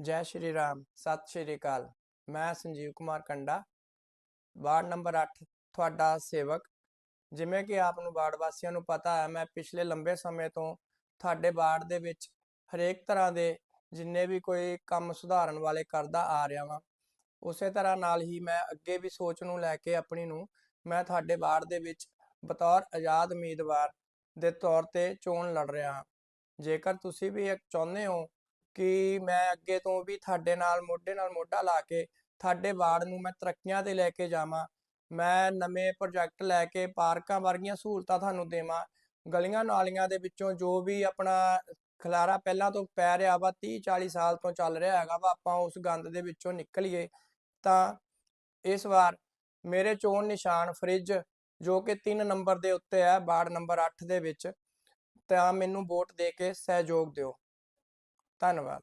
ਜੈ ਸ਼੍ਰੀ ਰਾਮ, ਸਤਿ ਸ਼੍ਰੀ ਅਕਾਲ। ਮੈਂ ਸੰਜੀਵ ਕੁਮਾਰ ਕੰਡਾ, ਵਾਰਡ ਨੰਬਰ 8 ਤੁਹਾਡਾ ਸੇਵਕ। ਜਿਵੇਂ ਕਿ ਆਪ ਨੂੰ ਵਾਰਡ ਵਾਸੀਆਂ ਨੂੰ ਪਤਾ ਹੈ, ਮੈਂ ਪਿਛਲੇ ਲੰਬੇ ਸਮੇਂ ਤੋਂ ਤੁਹਾਡੇ ਵਾਰਡ ਦੇ ਵਿੱਚ ਹਰੇਕ ਤਰ੍ਹਾਂ ਦੇ ਜਿੰਨੇ ਵੀ ਕੋਈ ਕੰਮ ਸੁਧਾਰਨ ਵਾਲੇ ਕਰਦਾ ਆ ਰਿਹਾ ਵਾਂ, ਉਸੇ ਤਰ੍ਹਾਂ ਨਾਲ ਹੀ ਮੈਂ ਅੱਗੇ ਵੀ ਸੋਚ ਨੂੰ ਲੈ ਕੇ ਆਪਣੀ ਨੂੰ ਮੈਂ ਤੁਹਾਡੇ ਵਾਰਡ ਦੇ ਵਿੱਚ ਬਤੌਰ ਆਜ਼ਾਦ ਉਮੀਦਵਾਰ ਦੇ ਤੌਰ ਤੇ ਚੋਣ ਲੜ ਰਿਹਾ ਹਾਂ। ਜੇਕਰ ਤੁਸੀਂ ਵੀ ਇਹ ਚਾਹੁੰਦੇ ਹੋ ਕਿ ਮੈਂ ਅੱਗੇ ਤੋਂ ਵੀ ਤੁਹਾਡੇ ਨਾਲ, ਮੋਢੇ ਨਾਲ ਮੋਢਾ ਲਾ ਕੇ ਤੁਹਾਡੇ ਵਾਰਡ ਨੂੰ ਮੈਂ ਤਰੱਕੀਆਂ ਤੇ ਲੈ ਕੇ ਜਾਵਾਂ। ਮੈਂ ਨਵੇਂ ਪ੍ਰੋਜੈਕਟ ਲੈ ਕੇ ਪਾਰਕਾਂ ਵਰਗੀਆਂ ਸਹੂਲਤਾਂ ਤੁਹਾਨੂੰ ਦੇਵਾਂ। ਗਲੀਆਂ ਨਾਲੀਆਂ ਦੇ ਵਿੱਚੋਂ ਜੋ ਵੀ ਆਪਣਾ ਖਲਾਰਾ ਪਹਿਲਾਂ ਤੋਂ ਪੈ ਰਿਹਾ ਵਾ 30 40 ਸਾਲ ਤੋਂ ਚੱਲ ਰਿਹਾ ਹੈਗਾ ਵਾ, ਆਪਾਂ ਉਸ ਗੰਦ ਦੇ ਵਿੱਚੋਂ ਨਿਕਲੀਏ ਤਾਂ ਇਸ ਵਾਰ ਮੇਰੇ ਚੋਣ ਨਿਸ਼ਾਨ ਫ੍ਰਿਜ ਜੋ ਕਿ 3 ਨੰਬਰ ਦੇ ਉੱਤੇ ਹੈ, ਵਾਰਡ ਨੰਬਰ 8 ਦੇ ਵਿੱਚ, ਤਾਂ ਮੈਨੂੰ ਵੋਟ ਦੇ ਕੇ ਸਹਿਯੋਗ ਦਿਓ। ਧੰਨਵਾਦ।